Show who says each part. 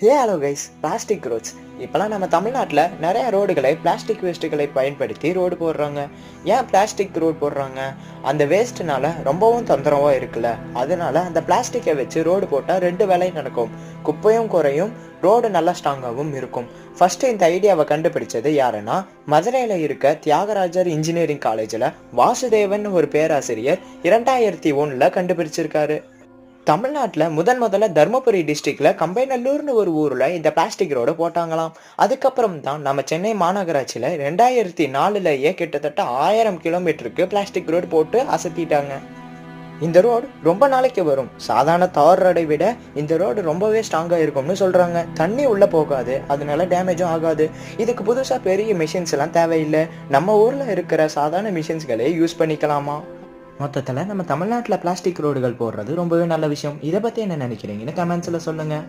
Speaker 1: Hey hello guys plastic roads இப்போலாம் நம்ம தமிழ்நாட்டில் நிறைய ரோடுகளை பிளாஸ்டிக் வேஸ்ட்டுகளை பயன்படுத்தி ரோடு போடுறாங்க. ஏன் பிளாஸ்டிக் ரோடு போடுறாங்க? அந்த வேஸ்ட்னால ரொம்பவும் தொந்தரவாக இருக்குல்ல. அதனால அந்த பிளாஸ்டிக்கை வச்சு ரோடு போட்டால் ரெண்டு வேலையும் நடக்கும். குப்பையும் குறையும் ரோடு நல்லா ஸ்ட்ராங்காகவும் இருக்கும். ஃபஸ்ட்டு இந்த ஐடியாவை கண்டுபிடிச்சது யாருன்னா மதுரையில் இருக்க தியாகராஜர் இன்ஜினியரிங் காலேஜில் வாசுதேவன் ஒரு பேராசிரியர் இரண்டாயிரத்தி ஒன்றில் கண்டுபிடிச்சிருக்காரு. தமிழ்நாட்டில் முதன் முதல்ல தருமபுரி டிஸ்ட்ரிக்டில் கம்பைநல்லூர்னு ஒரு ஊரில் இந்த பிளாஸ்டிக் ரோடு போட்டாங்களாம். அதுக்கப்புறம் தான் நம்ம சென்னை மாநகராட்சியில் ரெண்டாயிரத்தி நாலுலேயே கிட்டத்தட்ட ஆயிரம் கிலோமீட்டருக்கு பிளாஸ்டிக் ரோடு போட்டு அசத்திட்டாங்க. இந்த ரோடு ரொம்ப நாளைக்கு வரும். சாதாரண தார் ரோடை விட இந்த ரோடு ரொம்பவே ஸ்ட்ராங்காக இருக்கும்னு சொல்கிறாங்க தண்ணி உள்ளே போகாது. அதனால டேமேஜும் ஆகாது. இதுக்கு புதுசாக பெரிய மிஷின்ஸ் எல்லாம் தேவையில்லை. நம்ம ஊரில் இருக்கிற சாதாரண மிஷின்ஸ்களே யூஸ் பண்ணிக்கலாமா? மொத்தத்தில் நம்ம தமிழ்நாட்டில் பிளாஸ்டிக் ரோடுகள் போடுறது ரொம்பவே நல்ல விஷயம். இதை பற்றி என்ன நினைக்கிறீங்கன்னு கமெண்ட்ஸில் சொல்லுங்கள்